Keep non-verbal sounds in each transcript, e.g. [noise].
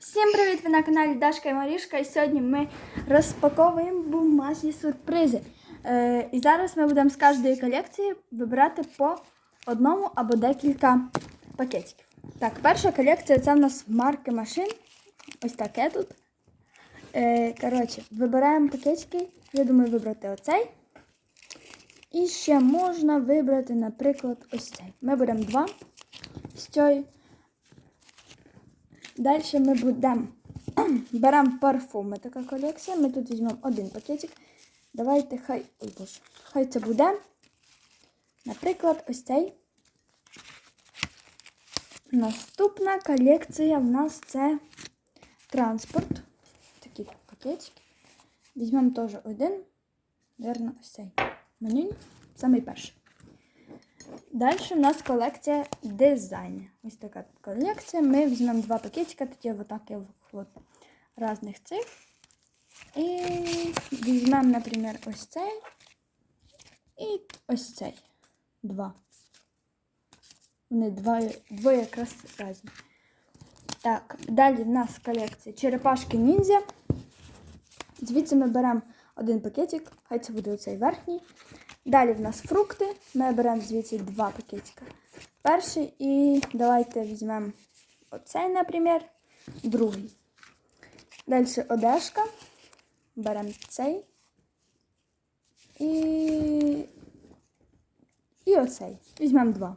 Всім привіт! Ви на каналі Дашка і Марішка. І сьогодні ми розпаковуємо бумажні сюрпризи. Е, і зараз ми будемо з кожної колекції вибирати по одному або декілька пакетиків. Так, перша колекція це в нас марки машин. Ось таке тут. Е, коротше, вибираємо пакетики. Я думаю, вибрати оцей. І ще можна вибрати, наприклад, ось цей. Ми беремо два з цієї. Далі ми будемо [clears throat] беремо парфуми, така колекція. Ми тут візьмемо один пакетик. Давайте хай. Ой, боже, хай це буде. Наприклад, ось цей. Наступна колекція в нас це транспорт. Такі пакетики. Візьмемо теж один. Наверно, ось цей. Меню. Самий перший. Далі у нас колекція дизайнів. Ось така колекція. Ми візьмемо два пакетика, такі вот так от різних цих. І візьмемо, наприклад, ось цей і ось цей. Два. Вони два, двоє якраз різні. Так, далі в нас колекція черепашки ніндзя. Звідси ми беремо один пакетик, хай це буде оцей верхній. Далі в нас фрукти. Ми беремо звідси два пакетика. Перший і давайте візьмемо оцей, наприклад, другий. Далі одежка. Беремо цей. І і оцей. Візьмемо два.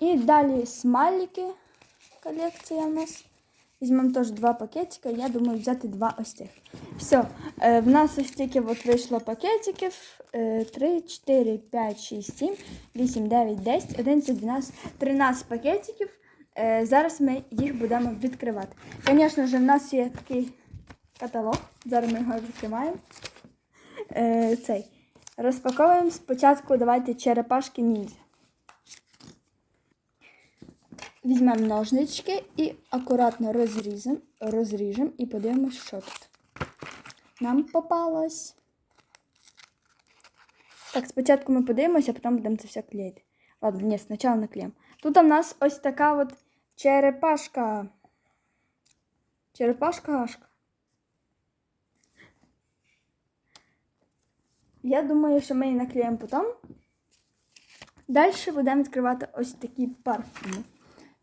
І далі смайлики. Колекція у нас. Візьмемо теж два пакетика. Я думаю, взяти два ось цих. Все, е, в нас ось тільки от вийшло пакетиків. Е, 3, 4, 5, 6, 7, 8, 9, 10, 11, 12, 13 пакетиків. Е, зараз ми їх будемо відкривати. Звісно ж, в нас є такий каталог. Зараз ми його відкриваємо. Е, цей. Розпаковуємо спочатку давайте черепашки ніндзя. Візьмемо ножнички і акуратно розріжемо, розріжемо і подивимося, що тут. Нам попалось. Так, спочатку ми подивимося, а потім будемо це все клеїти. Ладно, ні, спочатку наклеїмо. Тут у нас ось така от черепашка. Черепашка-ашка. Я думаю, що ми її наклеїмо потім. Далі будемо відкривати ось такі парфуми.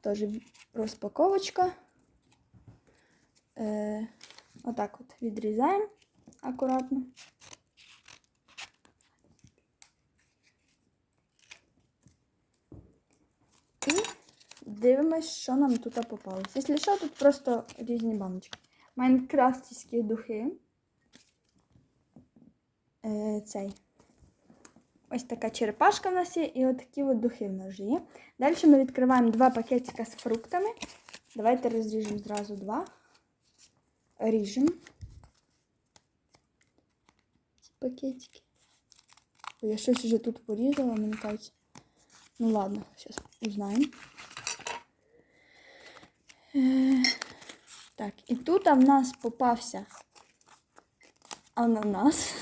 Теж розпаковочка. Е, отак от відрізаємо акуратно. І дивимось, що нам тут попалося. Якщо що, тут просто різні баночки. Майнкрафтівські духи. Е, цей. Ось така черепашка в нас є, і отакі от духи в нас вже є. Далі ми відкриваємо два пакетика з фруктами. Давайте розріжемо зразу два. Ріжемо. Ці пакетики. Ой, я щось вже тут порізала, мені кажеться. Ну ладно, зараз узнаємо. Е, так, і тут в нас попався ананас.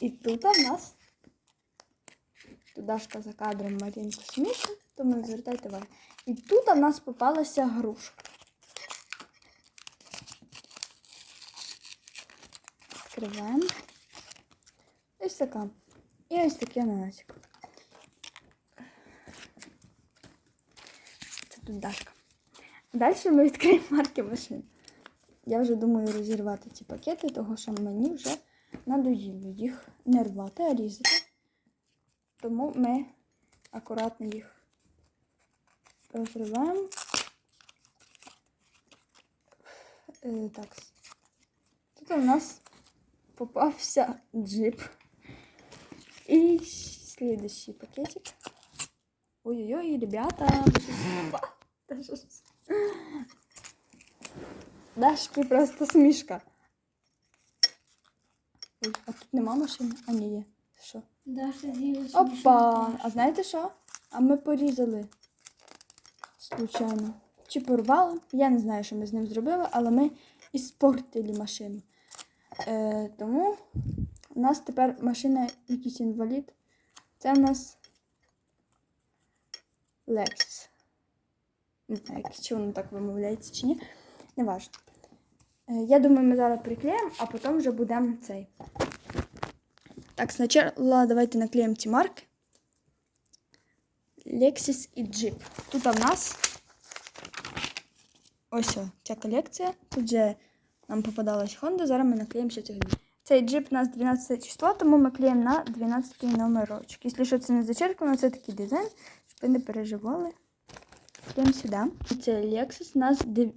І тут в нас тут Дашка за кадром Марінку смішно, тому звертайте увагу. І тут в нас попалася грушка. Відкриваємо. Ось така. І ось такий ананасик. Це тут Дашка. Далі ми відкриємо марки машин. Я вже думаю розірвати ці пакети, тому що мені вже надоїло їх не рвати, а різати. Тому ми акуратно їх розриваємо. Е, так. Тут у нас попався джип. І слідущий пакетик. Ой-ой-ой, ребята. Та що ж? Дашки просто смішка. Ой, а тут нема машини? А ні, є. Що? Даша з'їла Опа! А знаєте що? А ми порізали. Случайно. Чи порвали? Я не знаю, що ми з ним зробили, але ми іспортили машину. Е, тому у нас тепер машина якийсь інвалід. Це у нас Lexus. Не знаю, чи воно так вимовляється чи ні. Не важливо. Е, Я думаю, ми зараз приклеїмо, а потім вже будемо цей. Так, спочатку давайте ці марки. Lexus і Jeep. Тут в нас ось ця колекція. Тут вже нам попадалась Honda, зараз ми наклеїмо ще цих. Цей джип у нас 12 число, тому ми клеїмо на 12 номерочок. Якщо що це не зачеркнено, це такий дизайн, щоб ви не переживали. Клеїмо сюди. І Це Lexus у нас дев-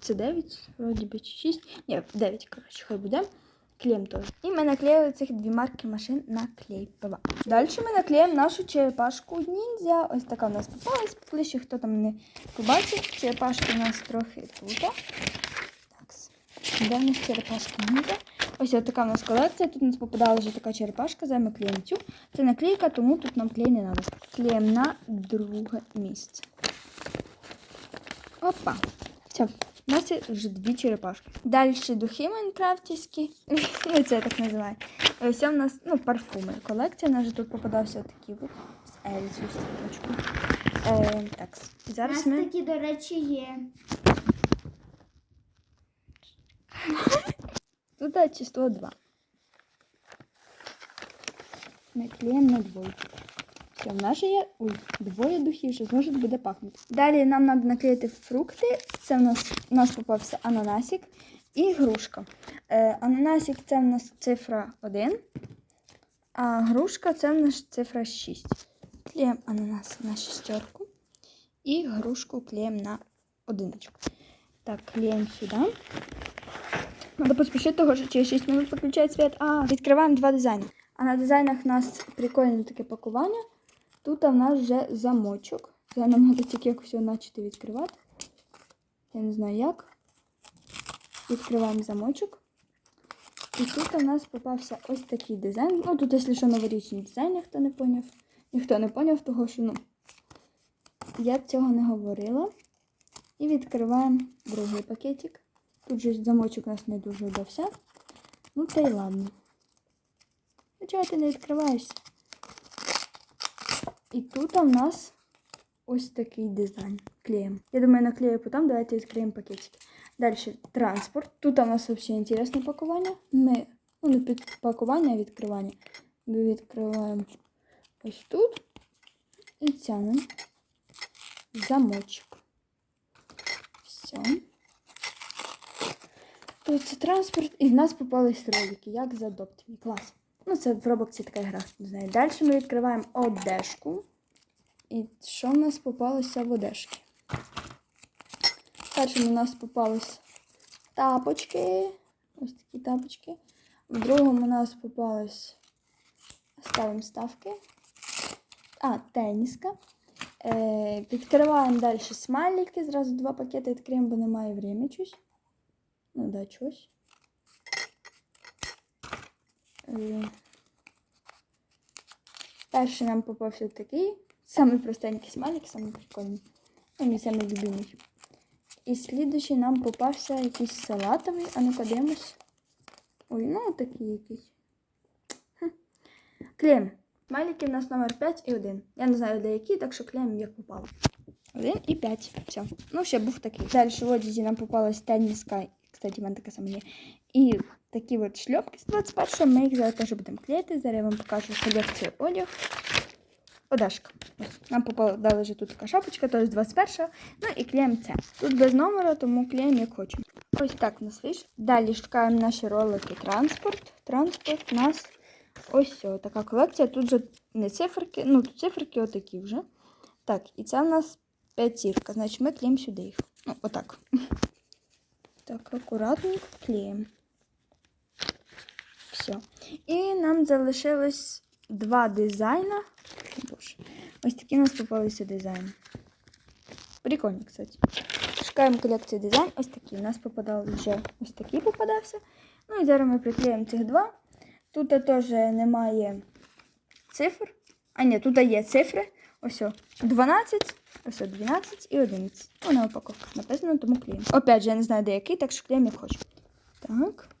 це 9, вроді би, чи 6. Ні, 9, коротше, хай буде. Клеїмо теж. І ми наклеїли цих дві марки машин на клей ПВА. Далі ми наклеїмо нашу черепашку ніндзя. Ось така у нас попалась. Ближче, хто там не побачив. Черепашки у нас трохи тут. Так. Де у нас черепашка ніндзя? Ось така у нас колекція. Тут у нас попадала вже така черепашка, зараз ми цю. Це наклейка, тому тут нам клей не треба. Клеїмо на друге місце. Опа. Все. У нас є вже дві черепашки. Далі духи майнкрафтівські. [laughs] ну, це я так називаю. Ось у нас ну, парфуми. Колекція. У нас же тут попадався такий от з Ельзу стрічку. Е, так, У зараз нас ми. такі, до речі, є. Тут [laughs] е, число 2. Наклеїмо на двойку. Все, в нас же є ой, двоє духів, що зможе буде пахнути. Далі нам треба наклеїти фрукти. Це в нас, у нас попався ананасик і грушка. Е, ананасик це в нас цифра 1, а грушка це в нас цифра 6. Клеїмо ананас на шестерку і грушку клеїмо на одиночку. Так, клеїмо сюди. Надо поспішити, того, що через 6 минут виключає світ. А, відкриваємо два дизайни. А на дизайнах у нас прикольне таке пакування. Тут у нас вже замочок. Це нам треба тільки якось його начати відкривати. Я не знаю як. Відкриваємо замочок. І тут у нас попався ось такий дизайн. Ну, тут, якщо що, новорічний дизайн, хто не поняв. Ніхто не поняв, того що, ну, я цього не говорила. І відкриваємо другий пакетик. Тут же замочок у нас не дуже вдався. Ну, та й ладно. Ну, чого ти не відкриваєшся? І тут у нас ось такий дизайн. Клеїмо. Я думаю, наклею потім. Давайте відкриємо пакетики. Далі транспорт. Тут у нас взагалі інтересне пакування. Ми, ну, не пакування, а відкривання. Ми відкриваємо ось тут і тягнемо замочок. Все. Тут це транспорт, і в нас попались ролики, як за Me. Клас. Ну, це в Roblox така гра, не знаю. Далі ми відкриваємо одежку. І що в нас попалося в одежці? Першим у нас попались тапочки. Ось такі тапочки. В другому у нас попались ставимо ставки. А, теніска. Е, відкриваємо далі смайлики. Зразу два пакети відкриємо, бо немає щось. Ну да, чогось. Перший нам попався такий. Самий простенький смайлик, самий прикольний. Ну, мій самий любимий. І слідуючий нам попався якийсь салатовий, а ну-ка дивимось. Ой, ну такий якийсь. Хм. Клеєм. Смайлики у нас номер 5 і 1. Я не знаю, де які, так що клеєм як попало. 1 і 5. Все. Ну, ще був такий. Далі в одязі нам попалась теніска. Кстати, в мене така сама є. І такі от шльопки з 21-го. Ми їх зараз теж будемо клеїти. Зараз я вам покажу колекцію одяг. Ось. Нам попала вже тут така шапочка, теж 21-го. Ну і клеїмо це. Тут без номера, тому клеїмо як хочемо. Ось так у нас вийшло. Далі шукаємо наші ролики транспорт. Транспорт у нас ось все, така колекція. Тут же не циферки, ну тут циферки отакі вже. Так, і це у нас п'ятірка. Значить, ми клеїмо сюди їх. Ну, отак. [laughs] Так, акуратненько клеїмо. Все. І нам залишилось два дизайна. Боже. Ось такі у нас попалися дизайни. Прикольно, кстати. Шукаємо колекцію дизайн. Ось такі. У нас попадали вже ось такий попадався. Ну і зараз ми приклеїмо цих два. Тут теж немає цифр. А ні, тут є цифри. Ось 12, ось 12 і 11. Ну, на упаковках написано, тому клеїмо. Опять же, я не знаю, де який, так що клеїмо як хочу. Так.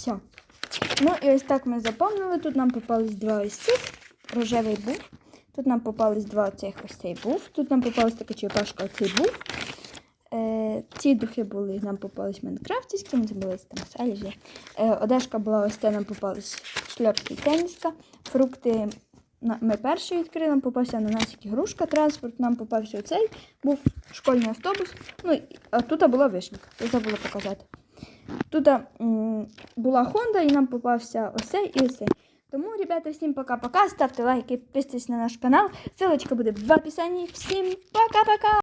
Все. Ну і ось так ми заповнили. Тут нам попались два ось цих. Рожевий був. Тут нам попались два цих ось цей був. Тут нам попалась така черепашка, оцей був. Е, ці духи були, нам попались майнкрафтівські, це були там сележі. Е, одежка була ось це, нам попались шльопки і теніска. Фрукти ми перші відкрили, нам попався ананасик і грушка, транспорт, нам попався оцей, був школьний автобус. Ну, а тут була вишенька, я забула показати. Тут була Honda і нам попався оце і оце. Тому, ребята, всім пока-пока. Ставте лайки, підписуйтесь на наш канал. Ссылочка буде в описанні. Всім пока-пока!